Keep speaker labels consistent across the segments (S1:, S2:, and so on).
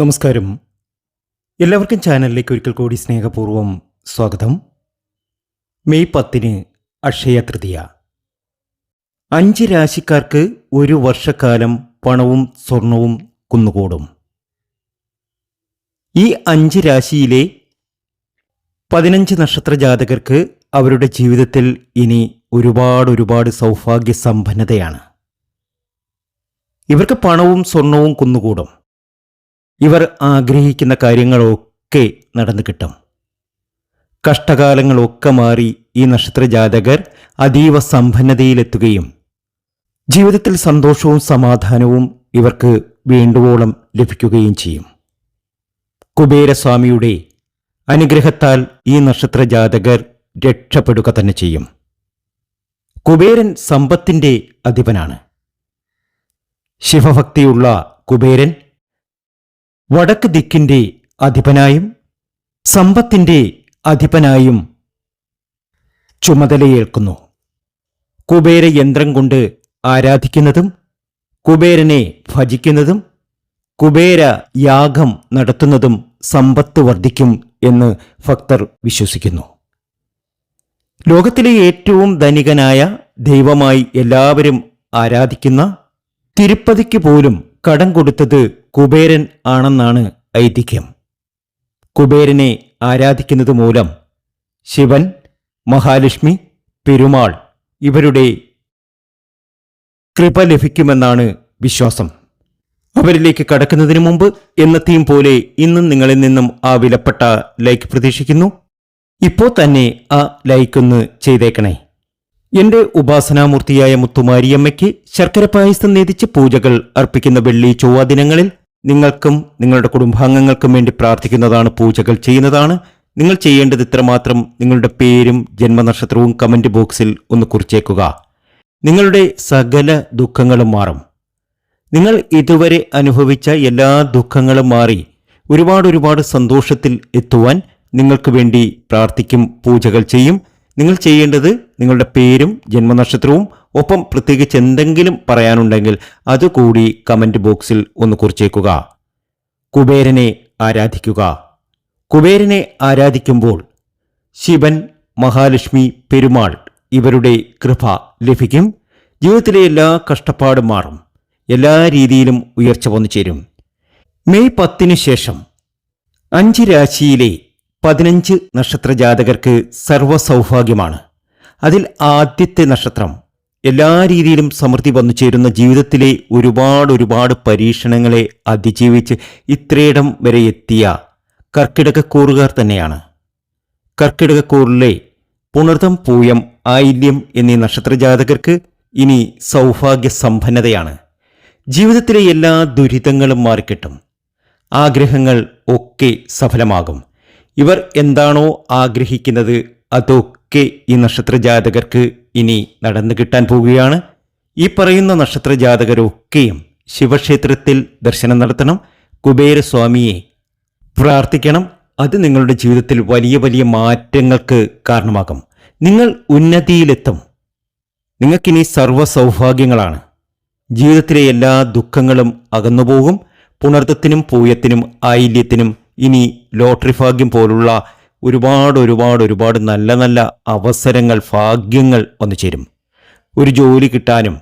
S1: നമസ്കാരം. എല്ലാവർക്കും ചാനലിലേക്ക് ഒരിക്കൽ കൂടി സ്നേഹപൂർവം സ്വാഗതം. മെയ് പത്തിന് അക്ഷയ തൃതീയ. അഞ്ച് രാശിക്കാർക്ക് ഒരു വർഷക്കാലം പണവും സ്വർണവും കുന്നുകൂടും. ഈ അഞ്ച് രാശിയിലെ പതിനഞ്ച് നക്ഷത്ര ജാതകർക്ക് അവരുടെ ജീവിതത്തിൽ ഇനി ഒരുപാട് ഒരുപാട് സൗഭാഗ്യ സമ്പന്നതയാണ് ഇവർക്ക് പണവും സ്വർണവും കുന്നുകൂടും. ഇവർ ആഗ്രഹിക്കുന്ന കാര്യങ്ങളൊക്കെ നടന്നു കിട്ടും. കഷ്ടകാലങ്ങളൊക്കെ മാറി ഈ നക്ഷത്രജാതകർ അതീവ സമ്പന്നതയിലെത്തുകയും ജീവിതത്തിൽ സന്തോഷവും സമാധാനവും ഇവർക്ക് വേണ്ടുവോളം ലഭിക്കുകയും ചെയ്യും. കുബേരസ്വാമിയുടെ അനുഗ്രഹത്താൽ ഈ നക്ഷത്രജാതകർ രക്ഷപ്പെടുക തന്നെ ചെയ്യും. കുബേരൻ സമ്പത്തിന്റെ അധിപനാണ്. ശിവഭക്തിയുള്ള കുബേരൻ വടക്ക് ദിക്കിന്റെ അധിപനായും സമ്പത്തിന്റെ അധിപനായും ചുമതലയേൽക്കുന്നു. കുബേര യന്ത്രം കൊണ്ട് ആരാധിക്കുന്നതും കുബേരനെ ഭജിക്കുന്നതും കുബേര യാഗം നടത്തുന്നതും സമ്പത്ത് വർദ്ധിക്കും എന്ന് ഭക്തർ വിശ്വസിക്കുന്നു. ലോകത്തിലെ ഏറ്റവും ധനികനായ ദൈവമായി എല്ലാവരും ആരാധിക്കുന്ന തിരുപ്പതിക്ക് പോലും കടം കൊടുത്തത് കുബേരൻ ആണെന്നാണ് ഐതിഹ്യം. കുബേരനെ ആരാധിക്കുന്നത് മൂലം ശിവൻ മഹാലക്ഷ്മി പെരുമാൾ ഇവരുടെ കൃപ ലഭിക്കുമെന്നാണ് വിശ്വാസം. അവരിലേക്ക് കടക്കുന്നതിന് മുമ്പ് എന്നത്തെയും പോലെ ഇന്നും നിങ്ങളിൽ നിന്നും ആ വിലപ്പെട്ട ലൈക്ക് പ്രതീക്ഷിക്കുന്നു. ഇപ്പോൾ തന്നെ ആ ലൈക്ക് ഒന്ന് ചെയ്തേക്കണേ. എന്റെ ഉപാസനാമൂർത്തിയായ മുത്തുമാരിയമ്മയ്ക്ക് ശർക്കര പായസം നേതിച്ച് പൂജകൾ അർപ്പിക്കുന്ന വെള്ളി ചൊവ്വ ദിനങ്ങളിൽ നിങ്ങൾക്കും നിങ്ങളുടെ കുടുംബാംഗങ്ങൾക്കും വേണ്ടി പ്രാർത്ഥിക്കുന്നതാണ് പൂജകൾ ചെയ്യുന്നതാണ്. നിങ്ങൾ ചെയ്യേണ്ടത് ഇത്രമാത്രം നിങ്ങളുടെ പേരും ജന്മനക്ഷത്രവും കമന്റ് ബോക്സിൽ ഒന്ന് കുറിച്ചേക്കുക. നിങ്ങളുടെ സകല ദുഃഖങ്ങളും മാറും. നിങ്ങൾ ഇതുവരെ അനുഭവിച്ച എല്ലാ ദുഃഖങ്ങളും മാറി ഒരുപാട് ഒരുപാട് സന്തോഷത്തിൽ എത്തുവാൻ നിങ്ങൾക്ക് വേണ്ടി പ്രാർത്ഥിക്കും പൂജകൾ ചെയ്യും. നിങ്ങൾ ചെയ്യേണ്ടത് നിങ്ങളുടെ പേരും ജന്മനക്ഷത്രവും ഒപ്പം പ്രത്യേകിച്ച് എന്തെങ്കിലും പറയാനുണ്ടെങ്കിൽ അതുകൂടി കമന്റ് ബോക്സിൽ ഒന്ന് കുറിച്ചേക്കുക. കുബേരനെ ആരാധിക്കുക. കുബേരനെ ആരാധിക്കുമ്പോൾ ശിവൻ മഹാലക്ഷ്മി പെരുമാൾ ഇവരുടെ കൃപ ലഭിക്കും. ജീവിതത്തിലെ എല്ലാ കഷ്ടപ്പാടും മാറും. എല്ലാ രീതിയിലും ഉയർച്ച വന്നു ചേരും. മെയ് പത്തിന് ശേഷം അഞ്ച് രാശിയിലെ പതിനഞ്ച് നക്ഷത്ര ജാതകർക്ക് സർവസൗഭാഗ്യമാണ്. അതിൽ ആദ്യത്തെ നക്ഷത്രം എല്ലാ രീതിയിലും സമൃദ്ധി വന്നു ചേരുന്ന ജീവിതത്തിലെ ഒരുപാട് ഒരുപാട് പരീക്ഷണങ്ങളെ അതിജീവിച്ച് ഇത്രയിടം വരെ എത്തിയ കർക്കിടകക്കൂറുകാർ തന്നെയാണ്. കർക്കിടകക്കൂറിലെ പുണർതം പൂയം ആയില്യം എന്നീ നക്ഷത്രജാതകർക്ക് ഇനി സൗഭാഗ്യ സമ്പന്നതയാണ്. ജീവിതത്തിലെ എല്ലാ ദുരിതങ്ങളും മാറിക്കിട്ടും. ആഗ്രഹങ്ങൾ ഒക്കെ സഫലമാകും. ഇവർ എന്താണോ ആഗ്രഹിക്കുന്നത് അതൊക്കെ ഈ നക്ഷത്രജാതകർക്ക് ഇനി നടന്നു കിട്ടാൻ പോവുകയാണ്. ഈ പറയുന്ന നക്ഷത്രജാതകരൊക്കെയും ശിവക്ഷേത്രത്തിൽ ദർശനം നടത്തണം. കുബേരസ്വാമിയെ പ്രാർത്ഥിക്കണം. അത് നിങ്ങളുടെ ജീവിതത്തിൽ വലിയ വലിയ മാറ്റങ്ങൾക്ക് കാരണമാകും. നിങ്ങൾ ഉന്നതിയിലെത്തും. നിങ്ങൾക്കിനി സർവ സൗഭാഗ്യങ്ങളാണ് ജീവിതത്തിലെ എല്ലാ ദുഃഖങ്ങളും അകന്നുപോകും. പുണർത്തത്തിനും പൂയത്തിനും ആയില്യത്തിനും ഇനി ലോട്ടറി ഭാഗ്യം പോലുള്ള ഒരുപാട് ഒരുപാട് ഒരുപാട് നല്ല നല്ല അവസരങ്ങൾ ഭാഗ്യങ്ങൾ വന്നു ചേരും. ഒരു ജോലി കിട്ടാനും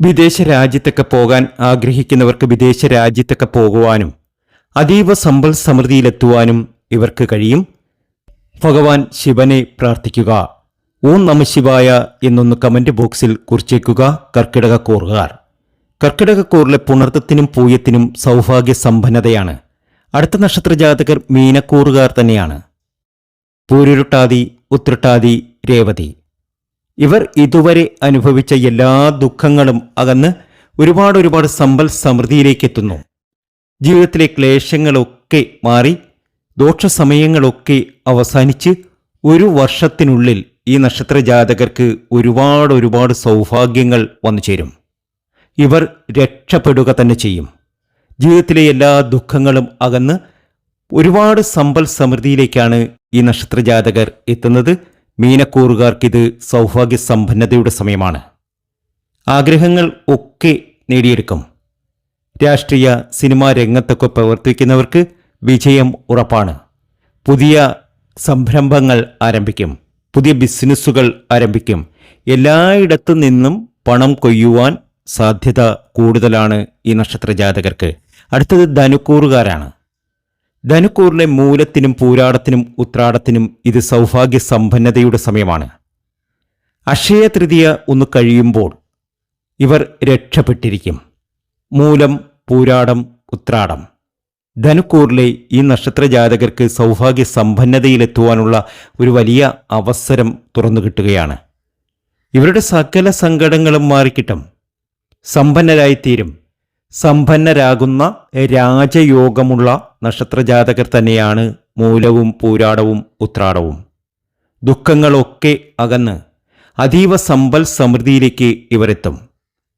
S1: വിദേശ രാജ്യത്തൊക്കെ പോകാൻ ആഗ്രഹിക്കുന്നവർക്ക് വിദേശ രാജ്യത്തൊക്കെ പോകുവാനും അതീവ സമ്പൽ സമൃദ്ധിയിലെത്തുവാനും ഇവർക്ക് കഴിയും. ഭഗവാൻ ശിവനെ പ്രാർത്ഥിക്കുക. ഓം നമ ശിവായ എന്നൊന്ന് കമന്റ് ബോക്സിൽ കുറിച്ചേക്കുക. കർക്കിടക കൂറുകാർ കർക്കിടകക്കൂറിലെ പുണർത്തത്തിനും പൂയത്തിനും സൗഭാഗ്യ സമ്പന്നതയാണ് അടുത്ത നക്ഷത്ര ജാതകർ മീനക്കൂറുകാർ തന്നെയാണ്. പൂരുരുട്ടാതി ഉത്രട്ടാതി രേവതി. ഇവർ ഇതുവരെ അനുഭവിച്ച എല്ലാ ദുഃഖങ്ങളും അകന്ന് ഒരുപാട് ഒരുപാട് സമ്പൽ സമൃദ്ധിയിലേക്ക് എത്തുന്നു. ജീവിതത്തിലെ ക്ലേശങ്ങളൊക്കെ മാറി ദോഷസമയങ്ങളൊക്കെ അവസാനിച്ച് ഒരു വർഷത്തിനുള്ളിൽ ഈ നക്ഷത്ര ജാതകർക്ക് ഒരുപാട് ഒരുപാട് സൗഭാഗ്യങ്ങൾ വന്നു ചേരും ഇവർ രക്ഷപ്പെടുക തന്നെ ചെയ്യും. ജീവിതത്തിലെ എല്ലാ ദുഃഖങ്ങളും അകന്ന് ഒരുപാട് സമ്പൽ സമൃദ്ധിയിലേക്കാണ് ഈ നക്ഷത്രജാതകർ എത്തുന്നത്. മീനക്കൂറുകാർക്കിത് സൗഭാഗ്യ സമ്പന്നതയുടെ സമയമാണ്. ആഗ്രഹങ്ങൾ ഒക്കെ നേടിയെടുക്കും. രാഷ്ട്രീയ സിനിമാ രംഗത്തൊക്കെ പ്രവർത്തിക്കുന്നവർക്ക് വിജയം ഉറപ്പാണ്. പുതിയ സംരംഭങ്ങൾ ആരംഭിക്കും. പുതിയ ബിസിനസ്സുകൾ ആരംഭിക്കും. എല്ലായിടത്തു നിന്നും പണം കൊയ്യുവാൻ സാധ്യത കൂടുതലാണ് ഈ നക്ഷത്ര ജാതകർക്ക് അടുത്തത് ധനുക്കൂറുകാരാണ്. ധനുക്കൂറിലെ മൂലത്തിനും പൂരാടത്തിനും ഉത്രാടത്തിനും ഇത് സൗഭാഗ്യ സമ്പന്നതയുടെ സമയമാണ്. അക്ഷയ തൃതീയ ഒന്ന് കഴിയുമ്പോൾ ഇവർ രക്ഷപ്പെട്ടിരിക്കും. മൂലം പൂരാടം ഉത്രാടം. ധനുക്കൂറിലെ ഈ നക്ഷത്ര ജാതകർക്ക് സൗഭാഗ്യ സമ്പന്നതയിലെത്തുവാനുള്ള ഒരു വലിയ അവസരം തുറന്നു കിട്ടുകയാണ്. ഇവരുടെ സകല സങ്കടങ്ങളും മാറിക്കിട്ടും. സമ്പന്നരായിത്തീരും. സമ്പന്നരാകുന്ന രാജയോഗമുള്ള നക്ഷത്രജാതകർ തന്നെയാണ് മൂലവും പൂരാടവും ഉത്രാടവും. ദുഃഖങ്ങളൊക്കെ അകന്ന് അതീവ സമ്പൽ സമൃദ്ധിയിലേക്ക് ഇവരെത്തും.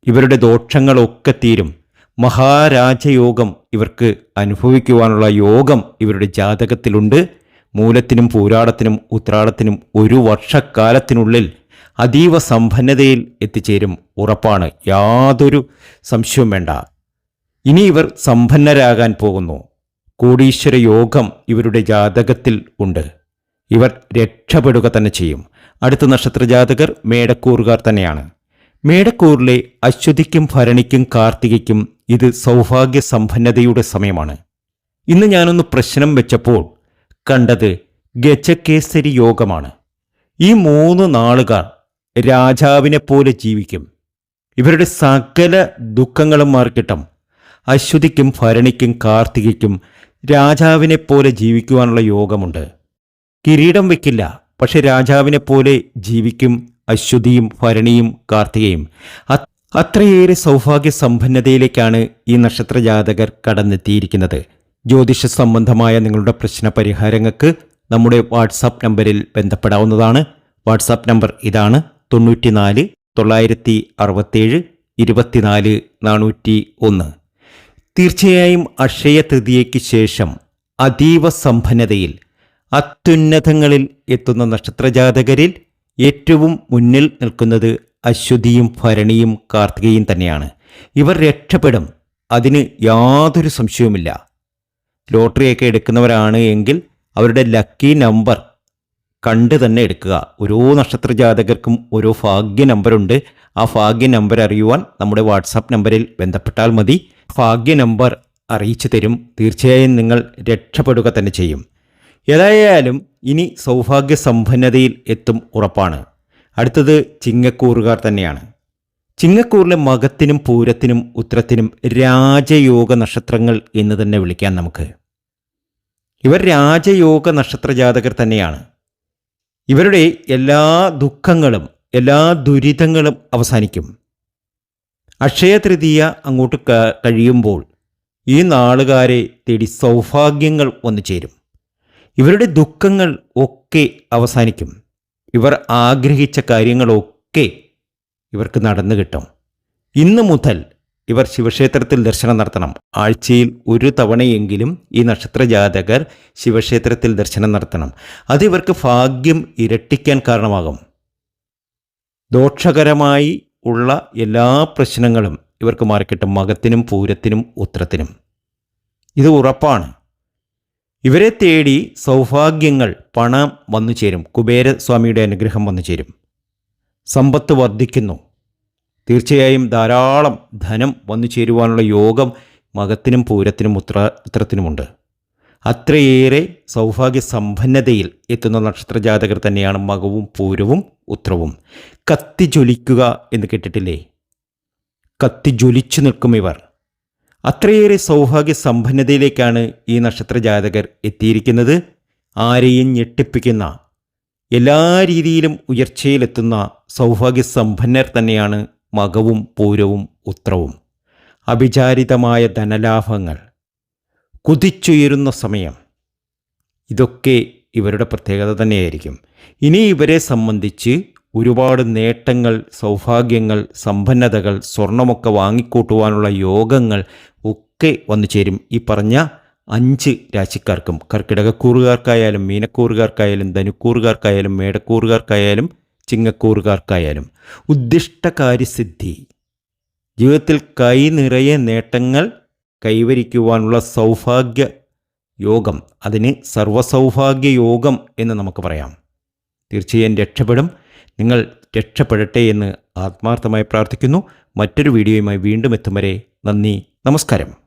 S1: ഇവരുടെ ദോഷങ്ങളൊക്കെ തീരും. മഹാരാജയോഗം ഇവർക്ക് അനുഭവിക്കുവാനുള്ള യോഗം ഇവരുടെ ജാതകത്തിലുണ്ട്. മൂലത്തിനും പൂരാടത്തിനും ഉത്രാടത്തിനും ഒരു വർഷക്കാലത്തിനുള്ളിൽ അതീവ സമ്പന്നതയിൽ എത്തിച്ചേരും ഉറപ്പാണ്. യാതൊരു സംശയവും വേണ്ട. ഇനി ഇവർ സമ്പന്നരാകാൻ പോകുന്നു. കോടീശ്വര യോഗം ഇവരുടെ ജാതകത്തിൽ ഉണ്ട്. ഇവർ രക്ഷപ്പെടുക തന്നെ ചെയ്യും. അടുത്ത നക്ഷത്ര ജാതകർ മേടക്കൂറുകാർ തന്നെയാണ്. മേടക്കൂറിലെ അശ്വതിക്കും ഭരണിക്കും കാർത്തികയ്ക്കും ഇത് സൗഭാഗ്യ സമ്പന്നതയുടെ സമയമാണ്. ഇന്ന് ഞാനൊന്ന് പ്രശ്നം വെച്ചപ്പോൾ കണ്ടത് ഗജകേസരി യോഗമാണ്. ഈ മൂന്ന് നാളുകാർ രാജാവിനെ പോലെ ജീവിക്കും. ഇവരുടെ സകല ദുഃഖങ്ങളും മാർക്കിട്ടും അശ്വതിക്കും ഭരണിക്കും കാർത്തികയ്ക്കും രാജാവിനെ പോലെ ജീവിക്കുവാനുള്ള യോഗമുണ്ട്. കിരീടം വെക്കില്ല പക്ഷെ രാജാവിനെ പോലെ ജീവിക്കും അശ്വതിയും ഭരണിയും കാർത്തികയും. അത്രയേറെ സൗഭാഗ്യ സമ്പന്നതയിലേക്കാണ് ഈ നക്ഷത്ര ജാതകർ കടന്നെത്തിയിരിക്കുന്നത്. ജ്യോതിഷ സംബന്ധമായ നിങ്ങളുടെ പ്രശ്ന പരിഹാരങ്ങൾക്ക് നമ്മുടെ വാട്സാപ്പ് നമ്പറിൽ ബന്ധപ്പെടാവുന്നതാണ്. വാട്സാപ്പ് നമ്പർ ഇതാണ് തൊണ്ണൂറ്റിനാല് തൊള്ളായിരത്തി അറുപത്തേഴ് ഇരുപത്തിനാല് നാനൂറ്റി ഒന്ന്. തീർച്ചയായും അക്ഷയ തൃതീയയ്ക്ക് ശേഷം അതീവ സമ്പന്നതയിൽ അത്യുന്നതങ്ങളിൽ എത്തുന്ന നക്ഷത്രജാതകരിൽ ഏറ്റവും മുന്നിൽ നിൽക്കുന്നത് അശ്വതിയും ഭരണിയും കാർത്തികയും തന്നെയാണ്. ഇവർ രക്ഷപ്പെടും അതിന് യാതൊരു സംശയവുമില്ല. ലോട്ടറിയൊക്കെ എടുക്കുന്നവരാണ് എങ്കിൽ അവരുടെ ലക്കി നമ്പർ കണ്ട് തന്നെ എടുക്കുക. ഓരോ നക്ഷത്രജാതകർക്കും ഓരോ ഭാഗ്യ നമ്പറുണ്ട്. ആ ഭാഗ്യ നമ്പർ അറിയുവാൻ നമ്മുടെ വാട്സാപ്പ് നമ്പറിൽ ബന്ധപ്പെട്ടാൽ മതി. ഭാഗ്യ നമ്പർ അറിയിച്ചു തരും. തീർച്ചയായും നിങ്ങൾ രക്ഷപ്പെടുക തന്നെ ചെയ്യും. ഏതായാലും ഇനി സൗഭാഗ്യ സമ്പന്നതയിൽ എത്തും ഉറപ്പാണ്. അടുത്തത് ചിങ്ങക്കൂറുകാർ തന്നെയാണ്. ചിങ്ങക്കൂറിലെ മകത്തിനും പൂരത്തിനും ഉത്തരത്തിനും രാജയോഗ നക്ഷത്രങ്ങൾ എന്ന് തന്നെ വിളിക്കാം നമുക്ക്. ഇവർ രാജയോഗ നക്ഷത്ര ജാതകർ തന്നെയാണ്. ഇവരുടെ എല്ലാ ദുഃഖങ്ങളും എല്ലാ ദുരിതങ്ങളും അവസാനിക്കും. അക്ഷയ തൃതീയ അങ്ങോട്ട് കഴിയുമ്പോൾ ഈ നാളുകാരെ തേടി സൗഭാഗ്യങ്ങൾ വന്നു ചേരും. ഇവരുടെ ദുഃഖങ്ങൾ ഒക്കെ അവസാനിക്കും. ഇവർ ആഗ്രഹിച്ച കാര്യങ്ങളൊക്കെ ഇവർക്ക് നടന്നു കിട്ടും. ഇന്ന് മുതൽ ഇവർ ശിവക്ഷേത്രത്തിൽ ദർശനം നടത്തണം. ആഴ്ചയിൽ ഒരു തവണയെങ്കിലും ഈ നക്ഷത്ര ജാതകർ ശിവക്ഷേത്രത്തിൽ ദർശനം നടത്തണം. അത് ഇവർക്ക് ഭാഗ്യം ഇരട്ടിക്കാൻ കാരണമാകും. ദോഷകരമായി ഉള്ള എല്ലാ പ്രശ്നങ്ങളും ഇവർക്ക് മാറിക്കിട്ടും. മകത്തിനും പൂരത്തിനും ഉത്രത്തിനും. ഇത് ഉറപ്പാണ്. ഇവരെ തേടി സൗഭാഗ്യങ്ങൾ പണം വന്നു ചേരും. കുബേരസ്വാമിയുടെ അനുഗ്രഹം വന്നു ചേരും. സമ്പത്ത് വർദ്ധിക്കുന്നു. തീർച്ചയായും ധാരാളം ധനം വന്നു ചേരുവാനുള്ള യോഗം മകത്തിനും പൂരത്തിനും ഉത്ര ഉത്രത്തിനുമുണ്ട്. അത്രയേറെ സൗഭാഗ്യ സമ്പന്നതയിൽ എത്തുന്ന നക്ഷത്രജാതകർ തന്നെയാണ് മകവും പൂരവും ഉത്രവും. കത്തി ജ്വലിക്കുക എന്ന് കേട്ടിട്ടില്ലേ? കത്തി ജ്വലിച്ചു നിൽക്കും ഇവർ. അത്രയേറെ സൗഭാഗ്യ സമ്പന്നതയിലേക്കാണ് ഈ നക്ഷത്രജാതകർ എത്തിയിരിക്കുന്നത്. ആരെയും ഞെട്ടിപ്പിക്കുന്ന എല്ലാ രീതിയിലും ഉയർച്ചയിലെത്തുന്ന സൗഭാഗ്യ സമ്പന്നർ തന്നെയാണ് മകവും പൂരവും ഉത്രവും. അവിചാരിതമായ ധനലാഭങ്ങൾ കുതിച്ചുയരുന്ന സമയം. ഇതൊക്കെ ഇവരുടെ പ്രത്യേകത തന്നെയായിരിക്കും. ഇനി ഇവരെ സംബന്ധിച്ച് ഒരുപാട് നേട്ടങ്ങൾ സൗഭാഗ്യങ്ങൾ സമ്പന്നതകൾ സ്വർണമൊക്കെ വാങ്ങിക്കൂട്ടുവാനുള്ള യോഗങ്ങൾ ഒക്കെ വന്നു ചേരും. ഈ പറഞ്ഞ അഞ്ച് രാശിക്കാർക്കും കർക്കിടകക്കൂറുകാർക്കായാലും മീനക്കൂറുകാർക്കായാലും ധനുക്കൂറുകാർക്കായാലും മേടക്കൂറുകാർക്കായാലും ചിങ്ങക്കൂറുകാർക്കായാലും. ഉദ്ദിഷ്ടകാര്യസിദ്ധി. ജീവിതത്തിൽ കൈ നിറയെ നേട്ടങ്ങൾ കൈവരിക്കുവാനുള്ള സൗഭാഗ്യ യോഗം അതിന് സർവസൗഭാഗ്യ യോഗം എന്ന് നമുക്ക് പറയാം. തീർച്ചയായും രക്ഷപ്പെടും. നിങ്ങൾ രക്ഷപ്പെടട്ടെ എന്ന് ആത്മാർത്ഥമായി പ്രാർത്ഥിക്കുന്നു. മറ്റൊരു വീഡിയോയുമായി വീണ്ടും എത്തും വരെ നന്ദി നമസ്കാരം.